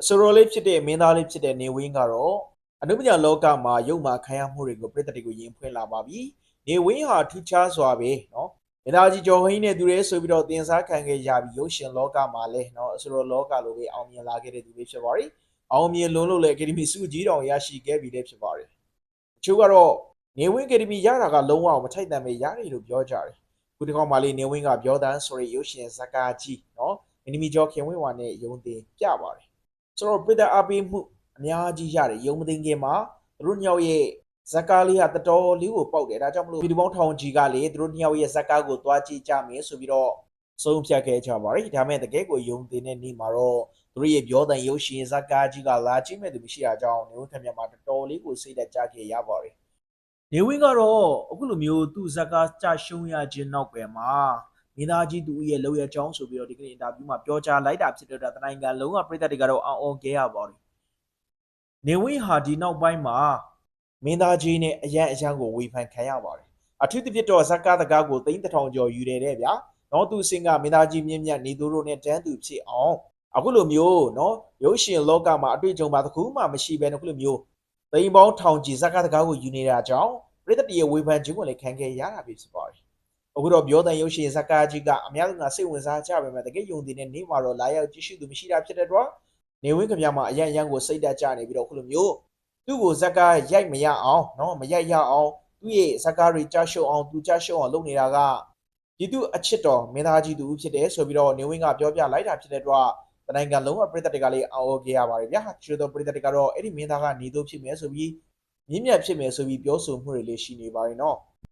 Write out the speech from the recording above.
အဆိုတော်လေးဖြစ်တဲ့မင်းသားလေးဖြစ်တဲ့နေဝင်းကတော့အနုပညာလောကမှာရုပ်မာခံရမှုတွေကိုပြည်သက်တွေကိုရင်ဖွင့်လာပါပြီနေဝင်းဟာထူးခြားစွာပဲနော်မင်းသားကြီးကျော်ဟင်းနဲ့သူရဲဆိုပြီးတော့တင်စားခံခဲ့ရပြီးရုပ်ရှင်လောကမှာလည်းနော်အဆိုတော်လောကလိုပဲအောင်မြင်လာခဲ့တဲ့သူပဲဖြစ်ပါတယ်အောင်မြင်လုံးလို့လည်း Academy စုကြီးတော်ရရှိခဲ့ပြီလည်းဖြစ်ပါတယ်အချို့ကတော့နေဝင်း Academy ရတာကလုံးဝမထိုက်တန်ပဲရတယ်လို့ပြောကြတယ်ခုတစ်ခေါက်မှလေးနေဝင်းကပြောတန်းဆိုရရုပ်ရှင်ဇကာကြီးနော်မင်းမီကျော်ခင်ဝင်းဝါနဲ့ယုံတင်ပြပါတယ် ဆိုတော့ပြည်သက်အပေးမှုအများကြီးရတယ်ယုံမသိခင်မှာသူတို့ညောက်ရဲ့ဇက်ကားလေးကတတော်လေးကိုပေါက်တယ်ဒါကြောင့်မလို့ဗီဒီယိုပေါင်းထောင်ကြီးကလေသူတို့ညောက်ရဲ့ဇက်ကားကိုသွားကြည့်ကြမယ်ဆိုပြီးတော့ဆုံးဖြတ်ခဲ့ကြပါတယ်ဒါမဲ့တကယ်ကိုယုံတင်တဲ့နေ့မှာတော့သူတို့ရဲ့ပြောတဲ့ရုပ်ရှင်ဇက်ကားကြီးကလာကြည့်မဲ့သူမရှိတာကြောင့်နေဝင်ခင်မြတ်မှာတတော်လေးကိုစိတ်သက်ကြခဲ့ရပါတယ်နေဝင်ကတော့အခုလိုမျိုးသူ့ဇက်ကားကြရှုံးရခြင်းနောက်ပဲမှာ မင်းသားကြီးသူရဲ့လောက်ရအကြောင်းဆိုပြီးတော့ဒီကနေ့အင်တာဗျူးမှာပြောကြားလိုက်တာဖြစ်တဲ့အတွက်တနိုင်ငံလုံးကပြည်သက်တွေကတော့အောင်အောင်ခဲ့ရပါတယ်။နေဝင်းဟာဒီနောက်ပိုင်းမှာမင်းသားကြီးနဲ့အရန်အရန်ကိုဝေဖန်ခံရပါတယ်။အထူးသဖြင့်တော့ဇက်ကားတကားကိုသိန်းတစ်ထောင်ကျော်ယူတယ်တဲ့ဗျာ။နော်သူအစင်ကမင်းသားကြီးမြင့်မြတ်နေသူတို့နဲ့တန်းသူဖြစ်အောင်အခုလိုမျိုးနော်ရုပ်ရှင်လောကမှာအတွေ့အကြုံပါတစ်ခုမှမရှိဘဲနဲ့အခုလိုမျိုးသိန်းပေါင်းထောင်ကြီးဇက်ကားတကားကိုယူနေတာကြောင့်ပြည်သက်တွေရဲ့ဝေဖန်ခြင်းကိုလည်းခံခဲ့ရတာပဲဖြစ်ပါတယ်။ အခုတော့ပြောတဲ့ရုပ်ရှင်ဇကာကြီးကအများဆုံးကစိတ်ဝင်စားကြပါမယ်တကယ်ယုံတည်တဲ့နေ့မှာတော့လာရောက်ကြည့်ရှုသူမရှိတာဖြစ်တဲ့တော့နေဝင်းကဗျာမှာအရန်ရန်ကိုစိတ်တက်ကြနေပြီးတော့ခုလိုမျိုးသူ့ကိုဇကာရိုက်မရအောင်နော်မရိုက်ရအောင်သူ့ရဲ့ဇကာတွေကြရှုံအောင်သူကြရှုံအောင်လုပ်နေတာကဒီသူအချစ်တော်မင်းသားကြီးသူဖြစ်တယ်ဆိုပြီးတော့နေဝင်းကပြောပြလိုက်တာဖြစ်တဲ့တော့တနိုင်ငံလုံးကပြည်သက်တွေကလေးအော်အော်ကြရပါတယ်ဗျာချီတော်ပြည်သက်တွေကတော့အဲ့ဒီမင်းသားကနေသူဖြစ်မယ်ဆိုပြီးမြင့်မြတ်ဖြစ်မယ်ဆိုပြီးပြောဆိုမှုတွေလေးရှိနေပါတယ်နော်